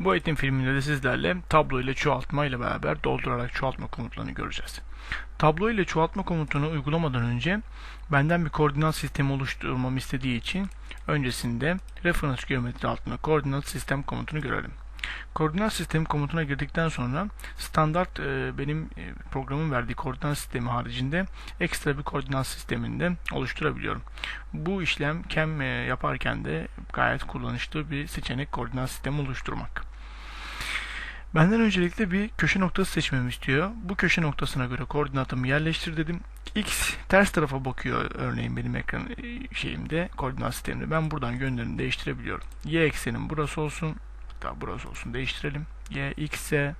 Bu eğitim filminde de sizlerle tablo ile çoğaltma ile beraber doldurarak çoğaltma komutlarını göreceğiz. Tablo ile çoğaltma komutunu uygulamadan önce benden bir koordinat sistemi oluşturmamı istediği için öncesinde referans geometri altında koordinat sistem komutunu görelim. Koordinat sistemi komutuna girdikten sonra standart e, benim e, programın verdiği koordinat sistemi haricinde ekstra bir koordinat sisteminde oluşturabiliyorum. Bu işlem CAM e, yaparken de gayet kullanışlı bir seçenek koordinat sistemi oluşturmak. Benden öncelikle bir köşe noktası seçmemi istiyor. Bu köşe noktasına göre koordinatımı yerleştir dedim. X ters tarafa bakıyor örneğin benim ekran e, şeyimde koordinat sisteminde. Ben buradan yönlerini değiştirebiliyorum. Y eksenim burası olsun. Hatta burası olsun değiştirelim. Y, X'e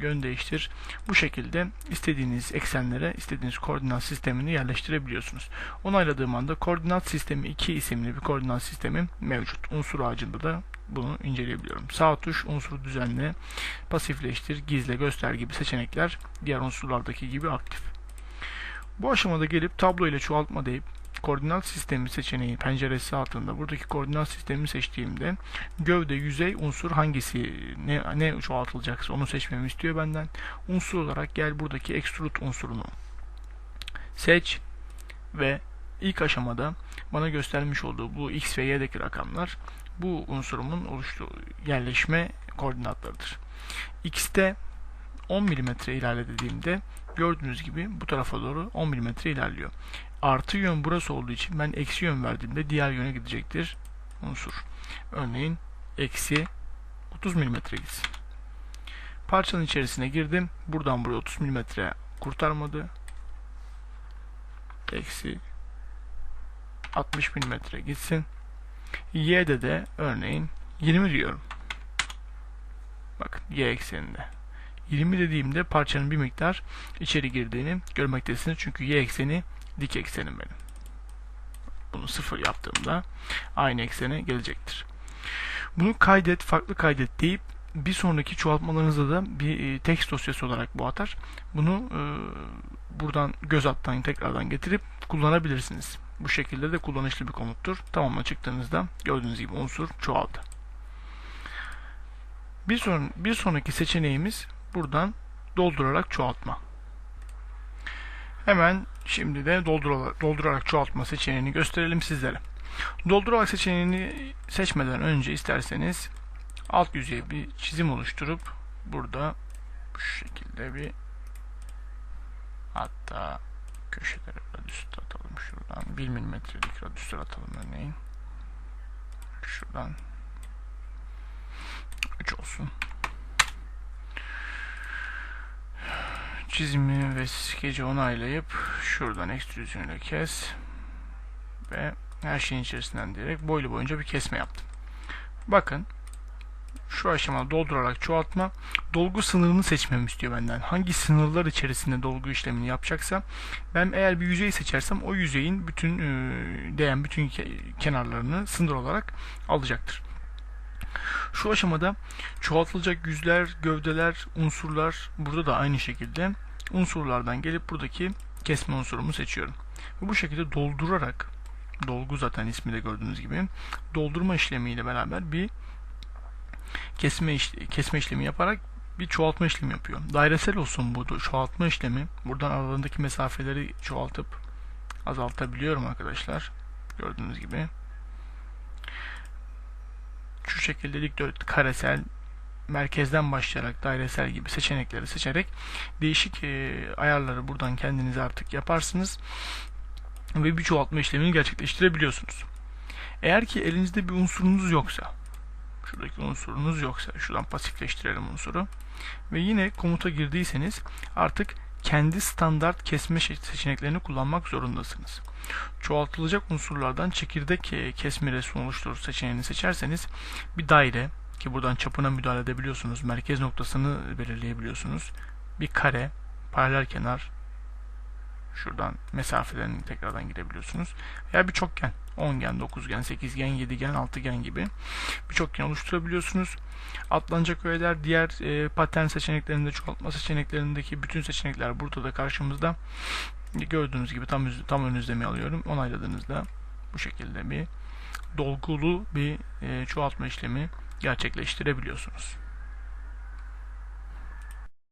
yön değiştir. Bu şekilde istediğiniz eksenlere istediğiniz koordinat sistemini yerleştirebiliyorsunuz. Onayladığım anda koordinat sistemi 2 isimli bir koordinat sistemi mevcut. Unsur ağacında da bunu inceleyebiliyorum. Sağ tuş unsuru düzenle, pasifleştir, gizle, göster gibi seçenekler diğer unsurlardaki gibi aktif. Bu aşamada gelip tablo ile çoğaltma deyip koordinat sistemi seçeneği penceresi altında buradaki koordinat sistemi seçtiğimde gövde yüzey unsur hangisi ne, ne çoğaltılacaksa onu seçmemi istiyor benden. Unsur olarak gel buradaki extrude unsurunu seç ve ilk aşamada bana göstermiş olduğu bu x ve y'deki rakamlar bu unsurumun oluştuğu yerleşme koordinatlarıdır. x'te 10 mm ilerle dediğimde gördüğünüz gibi bu tarafa doğru 10 mm ilerliyor. Artı yön burası olduğu için ben eksi yön verdiğimde diğer yöne gidecektir unsur. Örneğin eksi 30 mm gitsin. Parçanın içerisine girdim. Buradan buraya 30 mm kurtarmadı. Eksi 60 mm gitsin. Y'de de örneğin 20 diyorum. Bakın Y ekseninde. 20 dediğimde parçanın bir miktar içeri girdiğini görmektesiniz. Çünkü Y ekseni dik eksenim benim. Bunu sıfır yaptığımda aynı eksene gelecektir. Bunu kaydet, farklı kaydet deyip bir sonraki çoğaltmalarınızda da bir e, text dosyası olarak bu atar. Bunu e, buradan göz alttan tekrardan getirip kullanabilirsiniz. Bu şekilde de kullanışlı bir komuttur. Tamamına çıktığınızda gördüğünüz gibi unsur çoğaldı. Bir, son, bir sonraki seçeneğimiz buradan doldurarak çoğaltma. Hemen şimdi de doldurarak, doldurarak çoğaltma seçeneğini gösterelim sizlere. Doldurarak seçeneğini seçmeden önce isterseniz alt yüzeye bir çizim oluşturup burada bu şekilde bir hatta köşelere radüstür atalım şuradan 1 milimetrelik radüstür atalım örneğin. Şuradan. 3 olsun. Çizimi ve skeci onaylayıp şuradan ekstrüzyonuyla kes ve her şeyin içerisinden direkt boylu boyunca bir kesme yaptım. Bakın şu aşamada doldurarak çoğaltma dolgu sınırını seçmemi istiyor benden. Hangi sınırlar içerisinde dolgu işlemini yapacaksa ben eğer bir yüzeyi seçersem o yüzeyin bütün e, değen bütün kenarlarını sınır olarak alacaktır. Şu aşamada çoğaltılacak yüzler, gövdeler, unsurlar burada da aynı şekilde unsurlardan gelip buradaki kesme unsurumu seçiyorum. Ve bu şekilde doldurarak dolgu zaten ismi de gördüğünüz gibi doldurma işlemiyle beraber bir kesme, işle, kesme işlemi yaparak bir çoğaltma işlemi yapıyor. Dairesel olsun bu çoğaltma işlemi. Buradan aralarındaki mesafeleri çoğaltıp azaltabiliyorum arkadaşlar. Gördüğünüz gibi. Şu şekilde dikdörtgen karesel merkezden başlayarak dairesel gibi seçenekleri seçerek değişik e, ayarları buradan kendiniz artık yaparsınız ve bir çoğaltma işlemini gerçekleştirebiliyorsunuz. Eğer ki elinizde bir unsurunuz yoksa şuradaki unsurunuz yoksa şuradan pasifleştirelim unsuru ve yine komuta girdiyseniz artık kendi standart kesme seçeneklerini kullanmak zorundasınız. Çoğaltılacak unsurlardan çekirdek e, kesme resmi oluşturur seçeneğini seçerseniz bir daire ki buradan çapına müdahale edebiliyorsunuz. Merkez noktasını belirleyebiliyorsunuz. Bir kare, paralel kenar, şuradan mesafelerini tekrardan girebiliyorsunuz. Ya bir çokgen, ongen, dokuzgen, sekizgen, yedigen, altıgen gibi bir çokgen oluşturabiliyorsunuz. Atlanacak öğeler diğer e, patern seçeneklerinde, çoğaltma seçeneklerindeki bütün seçenekler burada da karşımızda. Gördüğünüz gibi tam tam ön izlemi alıyorum. Onayladığınızda bu şekilde bir dolgulu bir e, çoğaltma işlemi gerçekleştirebiliyorsunuz.